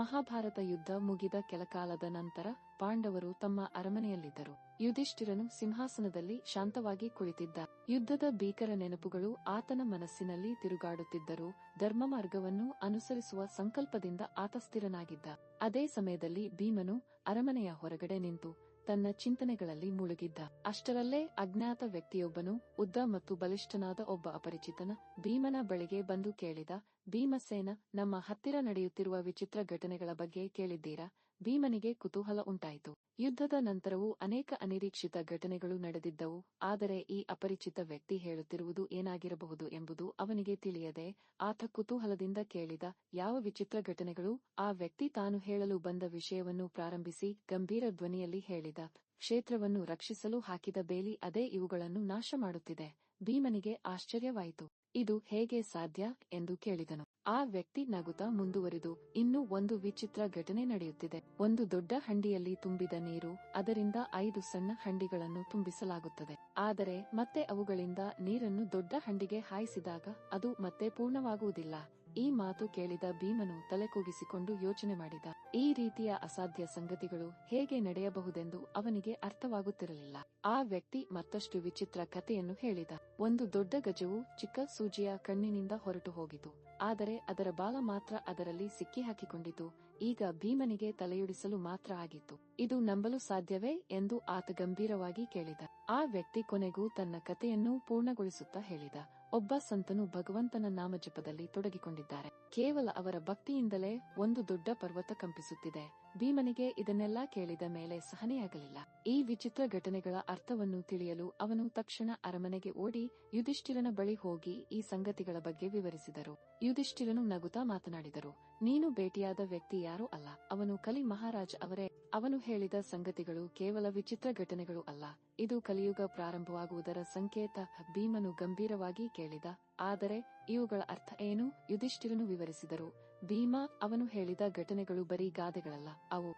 ಮಹಾಭಾರತ ಯುದ್ಧ ಮುಗಿದ ಕೆಲಕಾಲದ ನಂತರ ಪಾಂಡವರು ತಮ್ಮ ಅರಮನೆಯಲ್ಲಿದ್ದರು. ಯುಧಿಷ್ಠಿರನು ಸಿಂಹಾಸನದಲ್ಲಿ ಶಾಂತವಾಗಿ ಕುಳಿತಿದ್ದ. ಯುದ್ಧದ ಭೀಕರ ನೆನಪುಗಳು ಆತನ ಮನಸ್ಸಿನಲ್ಲಿ ತಿರುಗಾಡುತ್ತಿದ್ದರು ಧರ್ಮ ಮಾರ್ಗವನ್ನು ಅನುಸರಿಸುವ ಸಂಕಲ್ಪದಿಂದ ಆತ ಸ್ಥಿರನಾಗಿದ್ದ ಅದೇ ಸಮಯದಲ್ಲಿ ಭೀಮನು ಅರಮನೆಯ ಹೊರಗಡೆ ನಿಂತು ತನ್ನ ಚಿಂತನೆಗಳಲ್ಲಿ ಮುಳುಗಿದ್ದ. ಅಷ್ಟರಲ್ಲೇ ಅಜ್ಞಾತ ವ್ಯಕ್ತಿಯೊಬ್ಬನು, ಉದ್ದ ಮತ್ತು ಬಲಿಷ್ಠನಾದ ಒಬ್ಬ ಅಪರಿಚಿತನ, ಭೀಮನ ಬಳಿಗೆ ಬಂದು ಕೇಳಿದ, ಭೀಮಸೇನ, ನಮ್ಮ ಹತ್ತಿರ ನಡೆಯುತ್ತಿರುವ ವಿಚಿತ್ರ ಘಟನೆಗಳ ಬಗ್ಗೆ ಕೇಳಿದ್ದೀರಾ? ಭೀಮನಿಗೆ ಕುತೂಹಲ ಉಂಟಾಯಿತು. ಯುದ್ಧದ ನಂತರವೂ ಅನೇಕ ಅನಿರೀಕ್ಷಿತ ಘಟನೆಗಳು ನಡೆದಿದ್ದವು, ಆದರೆ ಈ ಅಪರಿಚಿತ ವ್ಯಕ್ತಿ ಹೇಳುತ್ತಿರುವುದು ಏನಾಗಿರಬಹುದು ಎಂಬುದು ಅವನಿಗೆ ತಿಳಿಯದೆ, ಆತ ಕುತೂಹಲದಿಂದ ಕೇಳಿದ ಯಾವ ವಿಚಿತ್ರ ಘಟನೆಗಳು? ಆ ವ್ಯಕ್ತಿ ತಾನು ಹೇಳಲು ಬಂದ ವಿಷಯವನ್ನು ಪ್ರಾರಂಭಿಸಿ ಗಂಭೀರ ಧ್ವನಿಯಲ್ಲಿ ಹೇಳಿದ, ಕ್ಷೇತ್ರವನ್ನು ರಕ್ಷಿಸಲು ಹಾಕಿದ ಬೇಲಿ ಅದೇ ಇವುಗಳನ್ನು ನಾಶ ಮಾಡುತ್ತಿದೆ ಭೀಮನಿಗೆ ಆಶ್ಚರ್ಯವಾಯಿತು. ಇದು ಹೇಗೆ ಸಾಧ್ಯ? ಎಂದು ಕೇಳಿದನು. ಆ ವ್ಯಕ್ತಿ ನಗುತ್ತಾ ಮುಂದುವರಿದು ಇನ್ನೂ ಒಂದು ವಿಚಿತ್ರ ಘಟನೆ ನಡೆಯುತ್ತಿದೆ. ಒಂದು ದೊಡ್ಡ ಹಂಡಿಯಲ್ಲಿ ತುಂಬಿದ ನೀರು, ಅದರಿಂದ ಐದು ಸಣ್ಣ ಹಂಡಿಗಳನ್ನು ತುಂಬಿಸಲಾಗುತ್ತದೆ. ಆದರೆ ಮತ್ತೆ ಅವುಗಳಿಂದ ನೀರನ್ನು ದೊಡ್ಡ ಹಂಡಿಗೆ ಹಾಯಿಸಿದಾಗ ಅದು ಮತ್ತೆ ಪೂರ್ಣವಾಗುವುದಿಲ್ಲ. ಈ ಮಾತು ಕೇಳಿದ ಭೀಮನು ತಲೆಕೂಗಿಸಿಕೊಂಡು ಯೋಚನೆ ಮಾಡಿದ. ಈ ರೀತಿಯ ಅಸಾಧ್ಯ ಸಂಗತಿಗಳು ಹೇಗೆ ನಡೆಯಬಹುದೆಂದು ಅವನಿಗೆ ಅರ್ಥವಾಗುತ್ತಿರಲಿಲ್ಲ. ಆ ವ್ಯಕ್ತಿ ಮತ್ತಷ್ಟು ವಿಚಿತ್ರ ಕಥೆಯನ್ನು ಹೇಳಿದ. ಒಂದು ದೊಡ್ಡ ಗಜವು ಚಿಕ್ಕ ಸೂಜಿಯ ಕಣ್ಣಿನಿಂದ ಹೊರಟು ಹೋಗಿತು. ಆದರೆ ಅದರ ಬಾಲ ಮಾತ್ರ ಅದರಲ್ಲಿ ಸಿಕ್ಕಿ ಹಾಕಿಕೊಂಡಿತು. ಈಗ ಭೀಮನಿಗೆ ತಲೆಯುಡಿಸಲು ಮಾತ್ರ ಆಗಿತ್ತು. ಇದು ನಂಬಲು ಸಾಧ್ಯವೇ ಎಂದು ಆತ ಗಂಭೀರವಾಗಿ ಕೇಳಿದ. ಆ ವ್ಯಕ್ತಿ ಕೊನೆಗೂ ತನ್ನ ಕಥೆಯನ್ನು ಪೂರ್ಣಗೊಳಿಸುತ್ತಾ ಹೇಳಿದ. ಒಬ್ಬ ಸಂತನು ಭಗವಂತನ ನಾಮಜಪದಲ್ಲಿ ತೊಡಗಿಕೊಂಡಿದ್ದಾರೆ. ಕೇವಲ ಅವರ ಭಕ್ತಿಯಿಂದಲೇ ಒಂದು ದೊಡ್ಡ ಪರ್ವತ ಕಂಪಿಸುತ್ತಿದೆ. ಭೀಮನಿಗೆ ಇದನ್ನೆಲ್ಲಾ ಕೇಳಿದ ಮೇಲೆ ಸಹನೆಯಾಗಲಿಲ್ಲ. ಈ ವಿಚಿತ್ರ ಘಟನೆಗಳ ಅರ್ಥವನ್ನು ತಿಳಿಯಲು ಅವನು ತಕ್ಷಣ ಅರಮನೆಗೆ ಓಡಿ ಯುಧಿಷ್ಠಿರನ ಬಳಿ ಹೋಗಿ ಈ ಸಂಗತಿಗಳ ಬಗ್ಗೆ ವಿವರಿಸಿದರು. ಯುಧಿಷ್ಠಿರನು ನಗುತ್ತಾ ಮಾತನಾಡಿದರು, ನೀನು ಭೇಟಿಯಾದ ವ್ಯಕ್ತಿ ಯಾರೂ ಅಲ್ಲ. ಅವನು ಕಲಿ ಮಹಾರಾಜ್ ಅವರೇ. ಅವನು ಹೇಳಿದ ಸಂಗತಿಗಳು ಕೇವಲ ವಿಚಿತ್ರ ಘಟನೆಗಳು ಅಲ್ಲ. ಇದು ಕಲಿಯುಗ ಪ್ರಾರಂಭವಾಗುವುದರ ಸಂಕೇತ. ಭೀಮನು ಗಂಭೀರವಾಗಿ ಕೇಳಿದ, ಆದರೆ ಇವುಗಳ ಅರ್ಥ ಏನು? ಯುಧಿಷ್ಠಿರನು ವಿವರಿಸಿದರು, ಭೀಮ ಅವನು ಹೇಳಿದ ಘಟನೆಗಳು ಬರೀ ಗಾದೆಗಳಲ್ಲ. ಅವು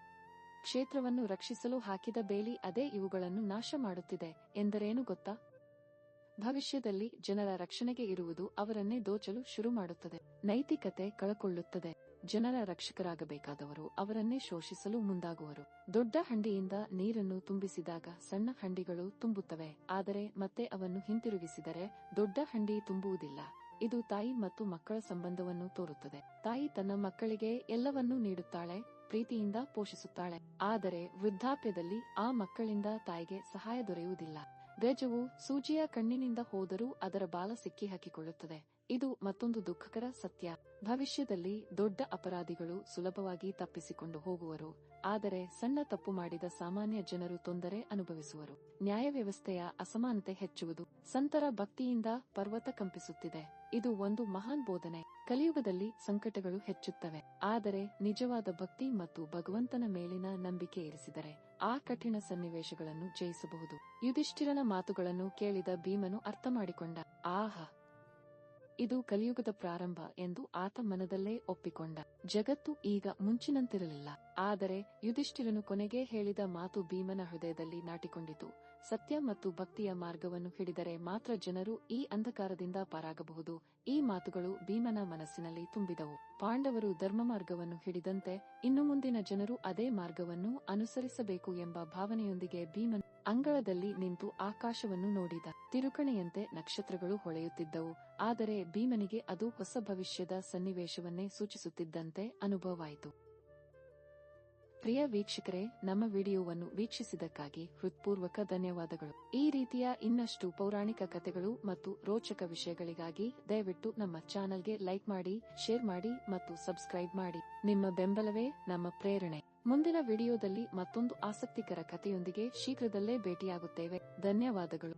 ಕ್ಷೇತ್ರವನ್ನು ರಕ್ಷಿಸಲು ಹಾಕಿದ ಬೇಲಿ ಅದೇ ಇವುಗಳನ್ನು ನಾಶ ಮಾಡುತ್ತಿದೆ ಎಂದರೇನು ಗೊತ್ತಾ? ಭವಿಷ್ಯದಲ್ಲಿ ಜನರ ರಕ್ಷಣೆಗೆ ಇರುವುದು ಅವರನ್ನೇ ದೋಚಲು ಶುರು ಮಾಡುತ್ತದೆ, ನೈತಿಕತೆ ಕಳಕೊಳ್ಳುತ್ತದೆ. ಜನರ ರಕ್ಷಕರಾಗಬೇಕಾದವರು ಅವರನ್ನೇ ಶೋಷಿಸಲು ಮುಂದಾಗುವರು. ದೊಡ್ಡ ಹಂಡಿಯಿಂದ ನೀರನ್ನು ತುಂಬಿಸಿದಾಗ ಸಣ್ಣ ಹಂಡಿಗಳು ತುಂಬುತ್ತವೆ. ಆದರೆ ಮತ್ತೆ ಅವನ್ನು ಹಿಂತಿರುಗಿಸಿದರೆ ದೊಡ್ಡ ಹಂಡಿ ತುಂಬುವುದಿಲ್ಲ. ಇದು ತಾಯಿ ಮತ್ತು ಮಕ್ಕಳ ಸಂಬಂಧವನ್ನು ತೋರುತ್ತದೆ. ತಾಯಿ ತನ್ನ ಮಕ್ಕಳಿಗೆ ಎಲ್ಲವನ್ನೂ ನೀಡುತ್ತಾಳೆ. ಪ್ರೀತಿಯಿಂದ ಪೋಷಿಸುತ್ತಾಳೆ. ಆದರೆ ವೃದ್ಧಾಪ್ಯದಲ್ಲಿ ಆ ಮಕ್ಕಳಿಂದ ತಾಯಿಗೆ ಸಹಾಯ ದೊರೆಯುವುದಿಲ್ಲ. ಗಜವು ಸೂಜಿಯ ಕಣ್ಣಿನಿಂದ ಹೋದರೂ ಅದರ ಬಾಲ ಸಿಕ್ಕಿ ಹಾಕಿಕೊಳ್ಳುತ್ತದೆ ಇದು ಮತ್ತೊಂದು ದುಃಖಕರ ಸತ್ಯ. ಭವಿಷ್ಯದಲ್ಲಿ ದೊಡ್ಡ ಅಪರಾಧಿಗಳು ಸುಲಭವಾಗಿ ತಪ್ಪಿಸಿಕೊಂಡು ಹೋಗುವರು. ಆದರೆ ಸಣ್ಣ ತಪ್ಪು ಮಾಡಿದ ಸಾಮಾನ್ಯ ಜನರು ತೊಂದರೆ ಅನುಭವಿಸುವರು. ನ್ಯಾಯ ವ್ಯವಸ್ಥೆಯ ಅಸಮಾನತೆ ಹೆಚ್ಚುವುದು. ಸಂತರ ಭಕ್ತಿಯಿಂದ ಪರ್ವತ ಕಂಪಿಸುತ್ತಿದೆ. ಇದು ಒಂದು ಮಹಾನ್ ಬೋಧನೆ. ಕಲಿಯುಗದಲ್ಲಿ ಸಂಕಟಗಳು ಹೆಚ್ಚುತ್ತವೆ. ಆದರೆ ನಿಜವಾದ ಭಕ್ತಿ ಮತ್ತು ಭಗವಂತನ ಮೇಲಿನ ನಂಬಿಕೆ ಇರಿಸಿದರೆ ಆ ಕಠಿಣ ಸನ್ನಿವೇಶಗಳನ್ನು ಜಯಿಸಬಹುದು. ಯುಧಿಷ್ಠಿರನ ಮಾತುಗಳನ್ನು ಕೇಳಿದ ಭೀಮನು ಅರ್ಥ ಮಾಡಿಕೊಂಡ ಆಹ! ಇದು ಕಲಿಯುಗದ ಪ್ರಾರಂಭ ಎಂದು ಆತ ಮನದಲ್ಲೇ ಒಪ್ಪಿಕೊಂಡ. ಜಗತ್ತು ಈಗ ಮುಂಚಿನಂತಿರಲಿಲ್ಲ. ಆದರೆ ಯುಧಿಷ್ಠಿರನು ಕೊನೆಗೆ ಹೇಳಿದ ಮಾತು ಭೀಮನ ಹೃದಯದಲ್ಲಿ ನಾಟಿಕೊಂಡಿತು. ಸತ್ಯ ಮತ್ತು ಭಕ್ತಿಯ ಮಾರ್ಗವನ್ನು ಹಿಡಿದರೆ ಮಾತ್ರ ಜನರು ಈ ಅಂಧಕಾರದಿಂದ ಪಾರಾಗಬಹುದು. ಈ ಮಾತುಗಳು ಭೀಮನ ಮನಸ್ಸಿನಲ್ಲಿ ತುಂಬಿದವು. ಪಾಂಡವರು ಧರ್ಮ ಮಾರ್ಗವನ್ನು ಹಿಡಿದಂತೆ ಇನ್ನು ಮುಂದಿನ ಜನರು ಅದೇ ಮಾರ್ಗವನ್ನು ಅನುಸರಿಸಬೇಕು ಎಂಬ ಭಾವನೆಯೊಂದಿಗೆ ಭೀಮನ್ ಅಂಗಳದಲ್ಲಿ ನಿಂತು ಆಕಾಶವನ್ನು ನೋಡಿದ. ತಿರುಕಣೆಯಂತೆ ನಕ್ಷತ್ರಗಳು ಹೊಳೆಯುತ್ತಿದ್ದವು. ಆದರೆ ಭೀಮನಿಗೆ ಅದು ಹೊಸ ಭವಿಷ್ಯದ ಸನ್ನಿವೇಶವನ್ನೇ ಸೂಚಿಸುತ್ತಿದ್ದಂತೆ ಅನುಭವವಾಯಿತು. ಪ್ರಿಯ ವೀಕ್ಷಕರೇ, ನಮ್ಮ ವಿಡಿಯೋವನ್ನು ವೀಕ್ಷಿಸಿದ್ದಕ್ಕಾಗಿ ಹೃತ್ಪೂರ್ವಕ ಧನ್ಯವಾದಗಳು. ಈ ರೀತಿಯ ಇನ್ನಷ್ಟು ಪೌರಾಣಿಕ ಕಥೆಗಳು ಮತ್ತು ರೋಚಕ ವಿಷಯಗಳಿಗಾಗಿ ದಯವಿಟ್ಟು ನಮ್ಮ ಚಾನೆಲ್ಗೆ ಲೈಕ್ ಮಾಡಿ, ಶೇರ್ ಮಾಡಿ ಮತ್ತು ಸಬ್ಸ್ಕ್ರೈಬ್ ಮಾಡಿ. ನಿಮ್ಮ ಬೆಂಬಲವೇ ನಮ್ಮ ಪ್ರೇರಣೆ. ಮುಂದಿನ ವಿಡಿಯೋದಲ್ಲಿ ಮತ್ತೊಂದು ಆಸಕ್ತಿಕರ ಕಥೆಯೊಂದಿಗೆ ಶೀಘ್ರದಲ್ಲೇ ಭೇಟಿಯಾಗುತ್ತೇವೆ. ಧನ್ಯವಾದಗಳು.